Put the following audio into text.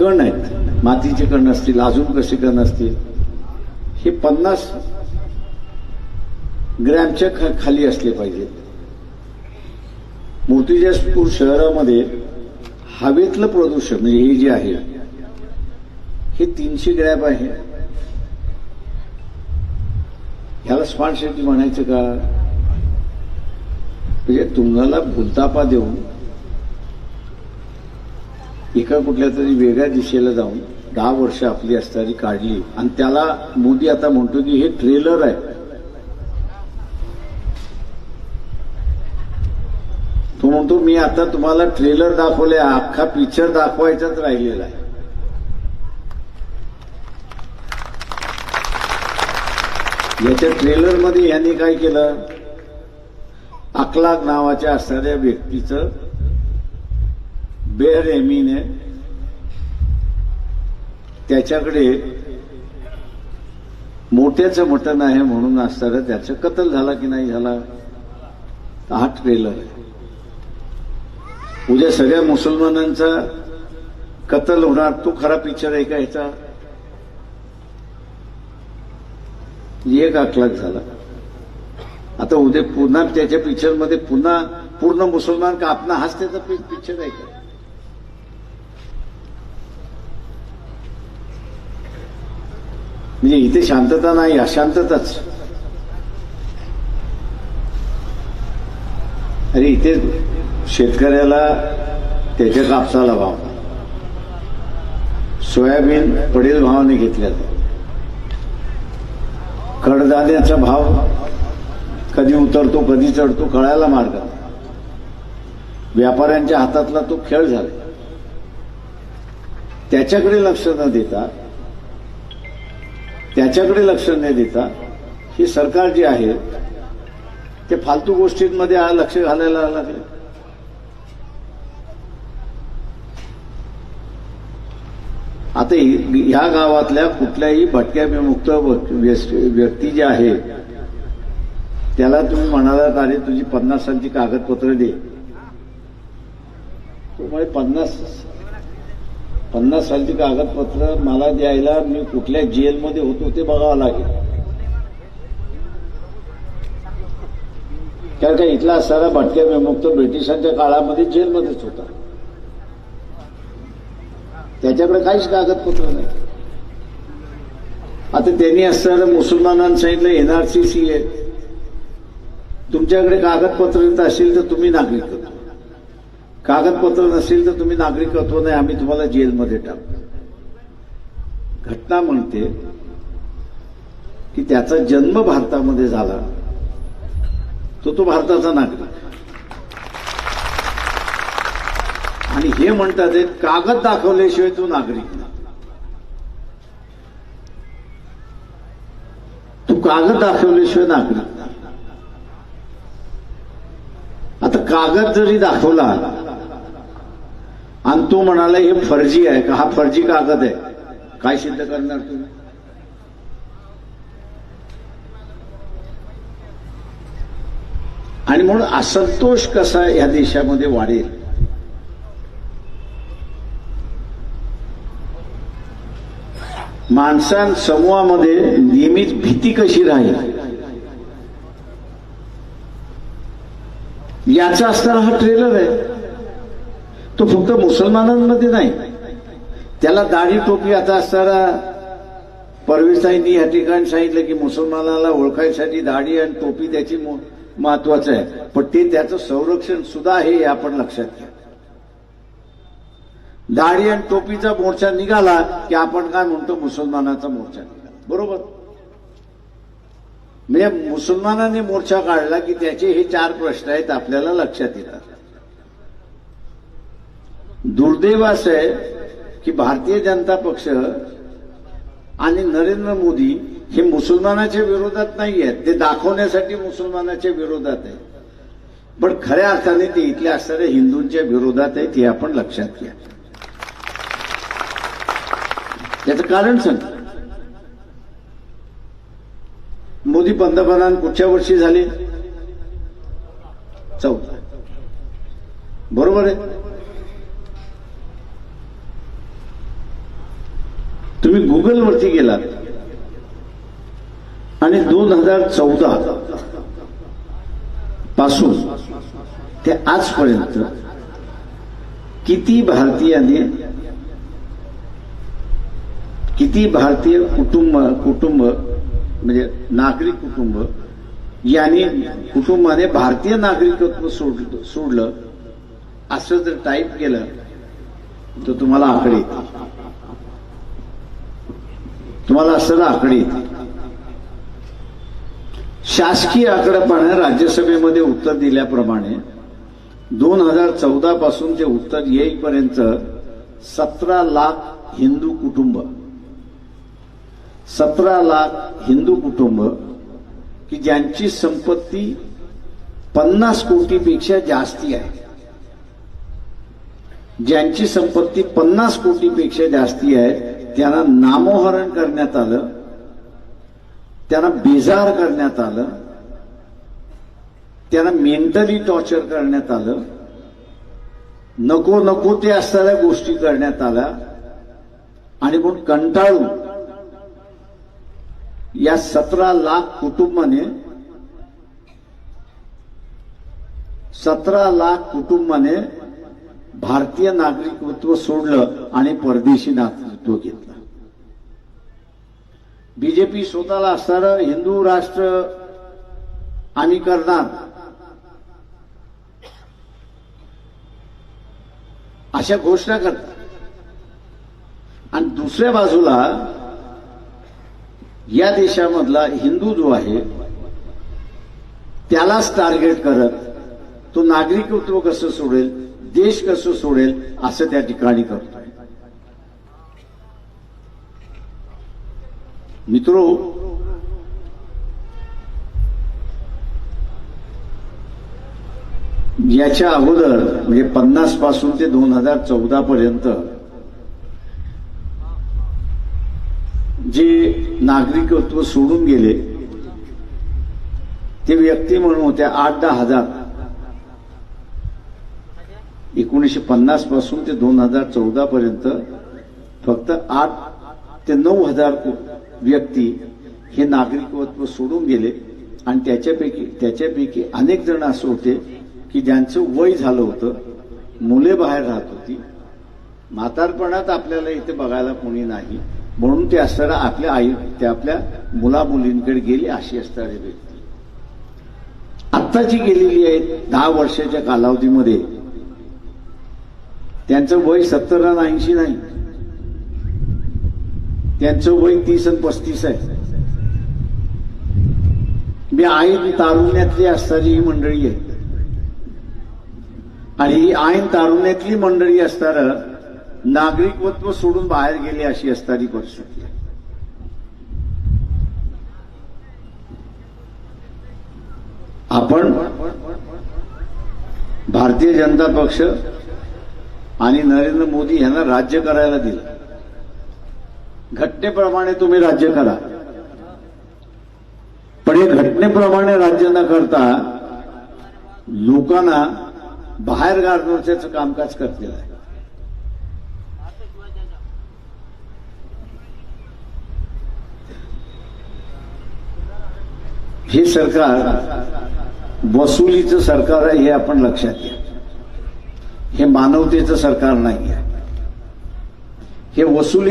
कण आहेत. मातीचे कण असतील अजून कसे कण असतील? हे पन्नास ग्रॅमच्या खा- खाली असले पाहिजेत मूर्तिजापूर शहरामध्ये हवेतलं प्रदूषण म्हणजे हे जे आहे हे तीनशे ग्रॅम आहे. ह्याला स्मार्ट सिटी म्हणायचं का? म्हणजे तुम्हाला भूलतापा देऊन एका कुठल्या तरी वेगळ्या दिशेला जाऊन दहा वर्ष आपली असणारी काढली. आणि त्याला मोदी आता म्हणतो की हे ट्रेलर आहे. तो म्हणतो मी आता तुम्हाला ट्रेलर दाखवले अख्खा पिक्चर दाखवायचाच राहिलेला आहे. याच्या ट्रेलरमध्ये यांनी काय केलं? अकलाग नावाच्या असणाऱ्या व्यक्तीचं बेरहमीने त्याच्याकडे मोठ्याचं मटण आहे म्हणून असताना त्याचं कतल झाला की नाही झाला हा ट्रेलर आहे. उद्या सगळ्या मुसलमानांचा कतल होणार तो खरा पिक्चर आहे का ह्याचा एक अकलाक झाला. आता उद्या पुन्हा त्याच्या पिक्चरमध्ये पुन्हा पूर्ण मुसलमान का आपला हाच त्याचा पिक्चर आहे का? म्हणजे इथे शांतता नाही अशांतताच. अरे इथे शेतकऱ्याला त्याच्या कापसाला भाव सोयाबीन पडेल भावाने घेतल्या कडधान्याचा भाव कधी उतरतो कधी चढतो कळायला मार्ग व्यापाऱ्यांच्या हातातला तो खेळ झाला. त्याच्याकडे लक्ष न देता त्याच्याकडे लक्ष न देता ही सरकार जी आहे ते फालतू गोष्टींमध्ये लक्ष घालायला लागले. आता ह्या गावातल्या कुठल्याही भटक्या विमुक्त व्य- व्यक्ती जे आहे त्याला तुम्ही म्हणालात अरे तुझी पन्नासांची कागदपत्र दे. तो पन्नास पन्नास सालची कागदपत्र मला द्यायला मी कुठल्या जेलमध्ये होतो ते बघावं लागेल. कारण का इथला असणारा भटक्या विमुक्त ब्रिटिशांच्या काळामध्ये जेलमध्येच होता. त्याच्याकडे काहीच कागदपत्र नाही. आता त्यांनी असणाऱ्या मुसलमानांना सांगितलं एनआरसीसी आहे तुमच्याकडे कागदपत्र असेल तर तुम्ही नागरिकत्व कागदपत्र नसेल तर तुम्ही नागरिकत्व नाही आम्ही तुम्हाला जेलमध्ये टाकू. घटना म्हणते की त्याचा जन्म भारतामध्ये झाला. तो तो भारताचा नागरिक. आणि हे म्हणतात कागद दाखवल्याशिवाय तो नागरिक नाही. तू कागद दाखवल्याशिवाय नागरिक आता कागद जरी दाखवला आणि तो म्हणाला हे फर्जी आहे का? हा फर्जी कागद आहे. काय सिद्ध करणार तुम्ही आणि म्हणून असंतोष कसा या देशामध्ये वाढेल? माणसां समूहामध्ये नेहमीच भीती कशी राहील? याचा असणारा हा ट्रेलर आहे. तो फक्त मुसलमानांमध्ये नाही. त्याला दाढी टोपी आता असणारा परवेसाईंनी या ठिकाणी सांगितलं की मुसलमानाला ओळखायसाठी दाढी आणि टोपी त्याची मो- महत्वाचं आहे. पण ते त्याचं संरक्षण सुद्धा आहे हे आपण लक्षात घ्या. दाढी आणि टोपीचा मोर्चा निघाला की आपण काय म्हणतो मुसलमानाचा मोर्चा निघाला. बरोबर? म्हणजे मुसलमानाने मोर्चा काढला की त्याचे हे चार प्रश्न आहेत आपल्याला लक्षात येतात. दुर्दैव असं आहे की भारतीय जनता पक्ष आणि नरेंद्र मोदी हे मुसलमानाच्या विरोधात नाही आहेत. ते दाखवण्यासाठी मुसलमानाच्या विरोधात आहे पण खऱ्या अर्थाने ते इथल्या असणाऱ्या हिंदूंच्या विरोधात आहेत हे आपण लक्षात घ्या. त्याचं कारण सांग. मोदी पंतप्रधान कुठच्या वर्षी झाले? चौदा. बरोबर आहे? तुम्ही गुगलवरती गेलात. आणि दोन हजार चौदा पासून ते आजपर्यंत किती भारतीयांनी किती भारतीय कुटुंब कुटुंब म्हणजे नागरिक कुटुंब यांनी कुटुंबाने भारतीय नागरिकत्व सोडलं सोडलं. असं जर टाईप केलं तर तुम्हाला आकडे येतील. तुम्हाला असं आकडे येतील शासकीय आकडेपणे राज्यसभेमध्ये उत्तर दिल्याप्रमाणे दोन हजार चौदा पासून ते उत्तर येईपर्यंत सतरा लाख हिंदू कुटुंब. सतरा लाख हिंदू कुटुंब की ज्यांची संपत्ती पन्नास कोटीपेक्षा जास्ती आहे. ज्यांची संपत्ती पन्नास कोटीपेक्षा जास्ती आहे त्यांना नामोहरण करण्यात आलं त्यांना बेजार करण्यात आलं त्यांना मेंटली टॉर्चर करण्यात आलं नको नको ते असणाऱ्या गोष्टी करण्यात आल्या आणि म्हणून कंटाळून या सतरा लाख कुटुंबाने सतरा लाख कुटुंबाने भारतीय नागरिकत्व सोडलं आणि परदेशी तो घेतला. बीजेपी स्वतःला असणारं हिंदू राष्ट्र आम्ही करणार. अशा घोषणा करतात. आणि दुसऱ्या बाजूला या देशामधला हिंदू जो आहे त्यालाच टार्गेट करत तो नागरिकत्व कसं सोडेल देश कसं सोडेल असं त्या ठिकाणी करतो. मित्रो याच्या अगोदर म्हणजे पन्नासपासून ते दोन हजार चौदा पर्यंत जे नागरिकत्व सोडून गेले ते व्यक्ती म्हणून होत्या आठ दहा हजार. एकोणीसशे पन्नासपासून ते दोन हजार चौदा पर्यंत फक्त आठ ते नऊ हजार व्यक्ती हे नागरिकत्व सोडून गेले आणि त्याच्यापैकी त्याच्यापैकी अनेक जण असे होते की ज्यांचं वय झालं होतं मुले बाहेर राहत होती. म्हातारपणात आपल्याला इथे बघायला कोणी नाही. म्हणून ते असताना आपल्या आई ते आपल्या मुला मुलींकडे गेले अशी असणारी व्यक्ती. आत्ताची गेलेली आहेत दहा वर्षाच्या कालावधीमध्ये. त्यांचं वय सत्तर ऐंशी नाही. त्यांचं वय तीस आणि पस्तीस आहे. मी आईन तारुण्यातली असणारी ही मंडळी आहे. आणि ही आईन तारुण्यातली मंडळी असताना नागरिकत्व सोडून बाहेर गेले अशी असणारी परिस्थिती आपण भारतीय जनता पक्ष आणि नरेंद्र मोदी यांना राज्य करायला दिलं. घटनेप्रमाणे तुम्ही राज्य करा. पण हे घटनेप्रमाणे राज्य न करता लोकांना बाहेर गाडण्याचं कामकाज करतील. आहे हे सरकार वसुलीचं सरकार आहे हे आपण लक्षात घ्या. हे मानवतेचं सरकार नाही आहे. हे वसुली